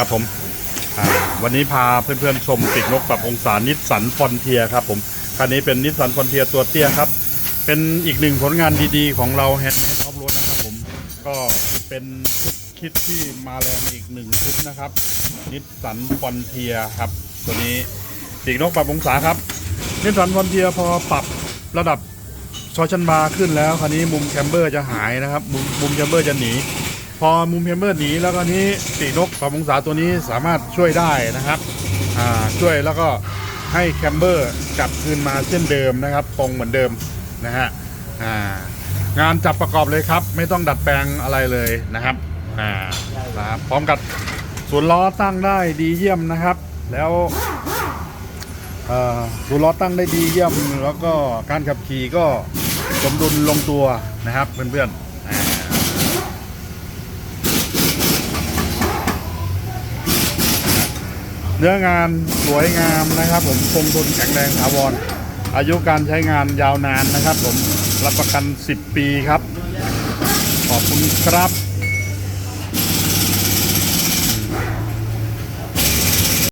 ครับผมวันนี้พาเพื่อนๆชมปีกนกปรับองศานิสสันฟอนเทียครับผมคันนี้เป็นนิสสันฟอนเทียตัวเตี้ยครับ เป็นอีกหนึ่งผลงานดีๆ ของเราแฮนด์แฮนด์ออฟโรดนะครับผมก็เป็นชุดคิดที่มาแรงอีกหนึ่งชุดนะครับนิสสันฟอนเทียครับ ตัวนี้ปีกนกปรับองศาครับนิสสันฟอนเทียพอปรับระดับชอชันบาขึ้นแล้วคราวนี้มุมแคมเบอร์จะหายนะครับ มุมมุมแคมเบอร์จะหนี พอมุมแคมเบอร์หนีแล้วก็นี้ปีนกปรับองศาตัวนี้สามารถช่วยได้นะครับอ่าช่วยแล้วก็ให้แคมเบอร์กลับคืนมาเช่นเดิมนะครับ ตรงเหมือนเดิมนะฮะอ่างานจับประกอบเลยครับ ไม่ต้องดัดแปลงอะไรเลยนะครับอ่านะครับพร้อมกับส่วนล้อตั้งได้ดีเยี่ยมนะครับ แล้วเอ่อดูล้อตั้งได้ดีเยี่ยม แล้วก็การขับขี่ก็สมดุลลงตัวนะครับเพื่อนๆอ่า เนื้องานสวยงามนะครับ ผมคงทนแข็งแรงถาวร อายุการใช้งานยาวนานนะครับ ผมรับประกัน 10 ปีครับ ขอบคุณครับ